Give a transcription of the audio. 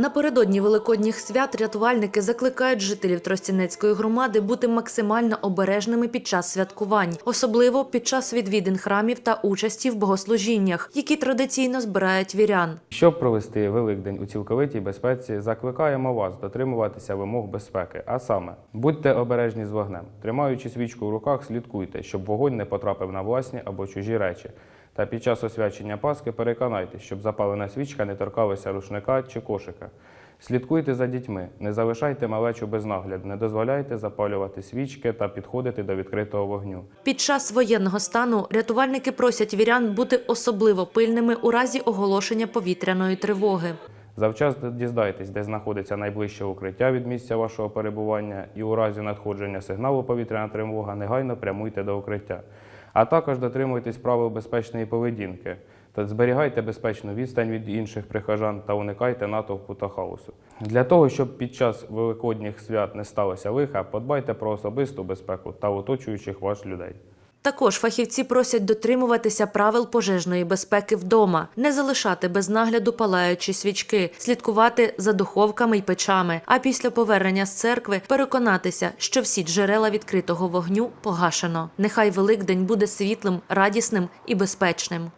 Напередодні великодніх свят рятувальники закликають жителів Тростянецької громади бути максимально обережними під час святкувань, особливо під час відвідин храмів та участі в богослужіннях, які традиційно збирають вірян. Щоб провести Великдень у цілковитій безпеці, закликаємо вас дотримуватися вимог безпеки. А саме, будьте обережні з вогнем. Тримаючи свічку в руках, слідкуйте, щоб вогонь не потрапив на власні або чужі речі. Та під час освячення Пасхи переконайтеся, щоб запалена свічка не торкалася рушника чи кошика. Слідкуйте за дітьми, не залишайте малечу без нагляду, не дозволяйте запалювати свічки та підходити до відкритого вогню. Під час воєнного стану рятувальники просять вірян бути особливо пильними у разі оголошення повітряної тривоги. Завчасно дізнайтесь, де знаходиться найближче укриття від місця вашого перебування, і у разі надходження сигналу повітряна тривога негайно прямуйте до укриття. А також дотримуйтесь правил безпечної поведінки та зберігайте безпечну відстань від інших прихожан та уникайте натовпу та хаосу. Для того, щоб під час великодніх свят не сталося лиха, подбайте про особисту безпеку та оточуючих вас людей. Також фахівці просять дотримуватися правил пожежної безпеки вдома, не залишати без нагляду палаючі свічки, слідкувати за духовками й печами. А після повернення з церкви переконатися, що всі джерела відкритого вогню погашено. Нехай Великдень буде світлим, радісним і безпечним.